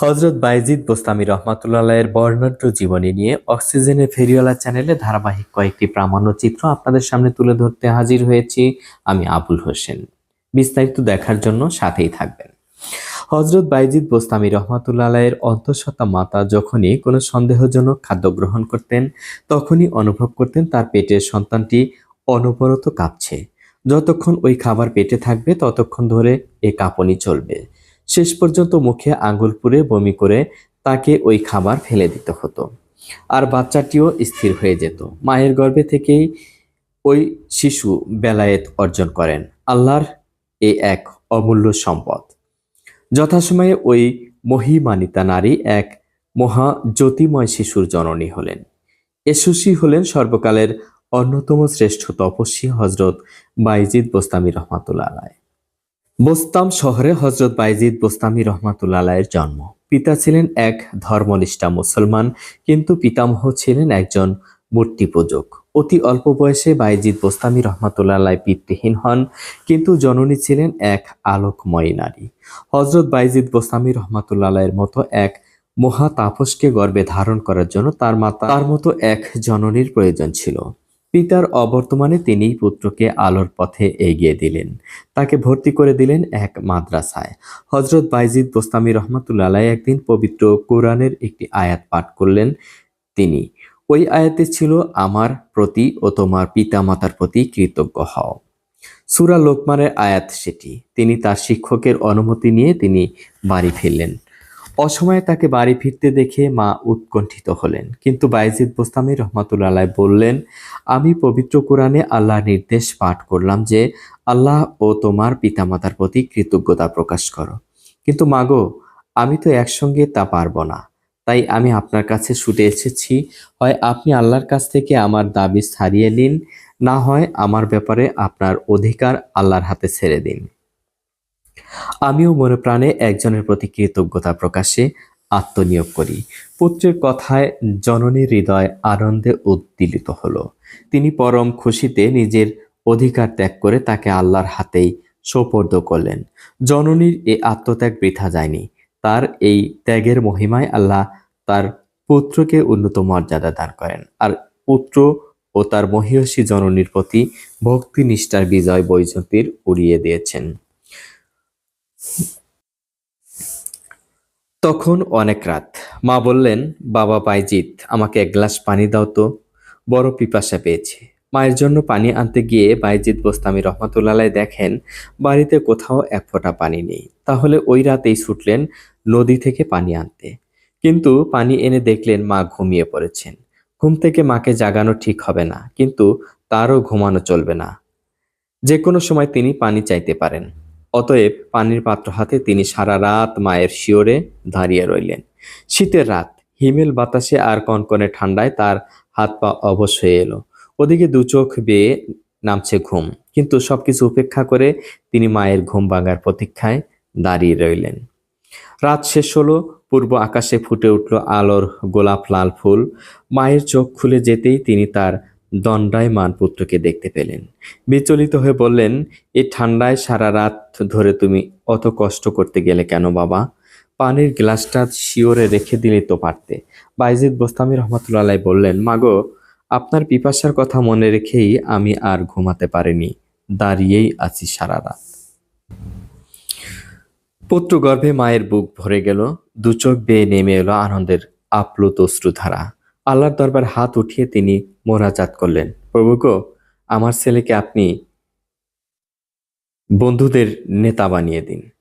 হজরত বাইজিদ বোস্তামি রহমাতুল্লাহের বর্ণাঢ্য জীবনী নিয়ে অক্সিজেনের ফেরিওয়ালা চ্যানেলে ধারাবাহিক কয়েকটি প্রামাণ্যচিত্র আপনাদের সামনে তুলে ধরতে হাজির হয়েছি। আমি আবুল হোসেন। বিস্তারিত দেখার জন্য সাথেই থাকবেন। হজরত বাইজিদ বোস্তামি রহমাতুল্লাহের অন্তঃসত্ত্বা মাতা যখনই কোনো সন্দেহজনক খাদ্য গ্রহণ করতেন, তখনই অনুভব করতেন তার পেটের সন্তানটি অনবরত কাঁপছে। যতক্ষণ ওই খাবার পেটে থাকবে, ততক্ষণ ধরে এ কাঁপনি চলবে। শেষ পর্যন্ত মুখে আঙুল পুড়ে বমি করে তাকে ওই খাবার ফেলে দিতে হতো। আর বাচ্চাটিও স্থির হয়ে যেত। মায়ের গর্ভে থেকেই ওই শিশু বেলায়েত অর্জন করেন। আল্লাহর এ এক অমূল্য সম্পদ। যথাসময়ে ওই মহিমানিতা নারী এক মহা জ্যোতিময় শিশুর জননী হলেন। এ সুশী হলেন সর্বকালের অন্যতম শ্রেষ্ঠ তপস্বী হজরত বাইজিদ বোস্তামি রহমাতুল্লাহ আলায় বোস্তাম শহরে হজরত বাইজিদ বোস্তামি রহমাতুল্লাহ আলাইয়ের জন্ম। পিতা ছিলেন এক ধর্মনিষ্ঠা মুসলমান, কিন্তু পিতামহ ছিলেন একজন মূর্তি পূজক অতি অল্প বয়সে বাইজিদ বোস্তামি রহমাতুল্লাহ পিতৃহীন হন, কিন্তু জননী ছিলেন এক আলোকময়ী নারী। হজরত বাইজিদ বোস্তামি রহমাতুল্লাহ আলাইয়ের মতো এক মহা তাপসকে গর্ভে ধারণ করার জন্য তার মাতা তার মতো এক জননীর প্রয়োজন ছিল। পিতার অবর্তমানে তিনি পুত্রকে আলোর পথে এগিয়ে দিলেন। তাকে ভর্তি করে দিলেন এক মাদ্রাসায়। হজরত বাইজিদ বোস্তামি রহমাতুল্লাহ একদিন পবিত্র কোরআনের একটি আয়াত পাঠ করলেন। তিনি, ওই আয়াতে ছিল, আমার প্রতি ও তোমার পিতা মাতার প্রতি কৃতজ্ঞ হও। সুরা লোকমানের আয়াত সেটি। তিনি তার শিক্ষকের অনুমতি নিয়ে তিনি বাড়ি ফিরলেন। অসময়ে তাকে বাড়ি ফিরতে দেখে মা উৎকণ্ঠিত হলেন। কিন্তু বাইজিদ বোস্তামি রহমাতুল্লাহ বললেন, আমি পবিত্র কোরআনে আল্লাহ নির্দেশ পাঠ করলাম যে, আল্লাহ ও তোমার পিতামাতার প্রতি কৃতজ্ঞতা প্রকাশ করো। কিন্তু মাগো, আমি তো একসঙ্গে তা পারব না। তাই আমি আপনার কাছে ছুটে এসেছি। হয় আপনি আল্লাহর কাছ থেকে আমার দাবি ছাড়িয়ে নিন, না হয় আমার ব্যাপারে আপনার অধিকার আল্লাহর হাতে ছেড়ে দিন। আমিও মনে প্রাণে একজনের প্রতি কৃতজ্ঞতা প্রকাশে, আত্মনিয়োগ করি। পুত্রের কথায় জননীর হৃদয় আনন্দে উদ্দীলিত হল। তিনি পরম খুশিতে নিজের অধিকার ত্যাগ করে তাকে আল্লাহর হাতেই সোপর্দ করলেন। জননীর এই আত্মত্যাগ বৃথা যায়নি। তার এই ত্যাগের মহিমায় আল্লাহ তার পুত্রকে উন্নত মর্যাদা দান করেন। আর পুত্র ও তার মহিষী জননীর প্রতি ভক্তি নিষ্ঠার বিজয় বৈজন্তীর উড়িয়ে দিয়েছেন। তখন অনেক রাত। মা বললেন, বাবা বাইজিৎ, আমাকে এক গ্লাস পানি দাও তো। বড় পিপাসা পেয়েছে। মায়ের জন্য পানি আনতে গিয়ে বাইজিৎ বোস্তামি রহমতুল্লাহ দেখেন, বাড়িতে কোথাও এক ফোঁটা পানি নেই। তাহলে ওই রাতেই ছুটলেন নদী থেকে পানি আনতে। কিন্তু পানি এনে দেখলেন মা ঘুমিয়ে পড়েছেন। ঘুম থেকে মাকে জাগানো ঠিক হবে না, কিন্তু তারও ঘুমানো চলবে না। যে কোনো সময় তিনি পানি চাইতে পারেন। অতএব পানির পাত্র হাতে তিনি সারা রাত মায়ের শিওরে দাঁড়িয়ে রইলেন। শীতের রাত, হিমেল বাতাসে আর কনকনে ঠান্ডায় তার হাত পা অবশ হয়ে এলো। ওদিকে দু চোখ বেয়ে নামছে ঘুম, কিন্তু সবকিছু উপেক্ষা করে তিনি মায়ের ঘুম ভাঙার প্রতীক্ষায় দাঁড়িয়ে রইলেন। রাত শেষ হলো, পূর্ব আকাশে ফুটে উঠল আলোর গোলাপ লাল ফুল। মায়ের চোখ খুলে যেতেই তিনি তার দণ্ডায়মান পুত্রকে দেখতে পেলেন। বিচলিত হয়ে বললেন এই ঠান্ডায় সারা রাত ধরে তুমি অত কষ্ট করতে গেলে কেন বাবা? পানির গ্লাসটা শিওরে রেখে দিলে তো পারতে। বাইজিদ বোস্তামি রহমতুল্লাহ বললেন, মাগো, আপনার পিপাসার কথা মনে রেখেই আমি আর ঘুমাতে পারিনি। দাঁড়িয়েই আছি সারা রাত। পুত্র গর্ভে মায়ের বুক ভরে গেল। দু চোখ বেয়ে নেমে এলো আনন্দের আপ্লুত অশ্রুধারা আল্লাহর দরবার হাত উঠিয়ে তিনি মোরাজাত করলেন। প্রভু গো, আমার ছেলেকে আপনি বন্ধুদের নেতা বানিয়ে দিন।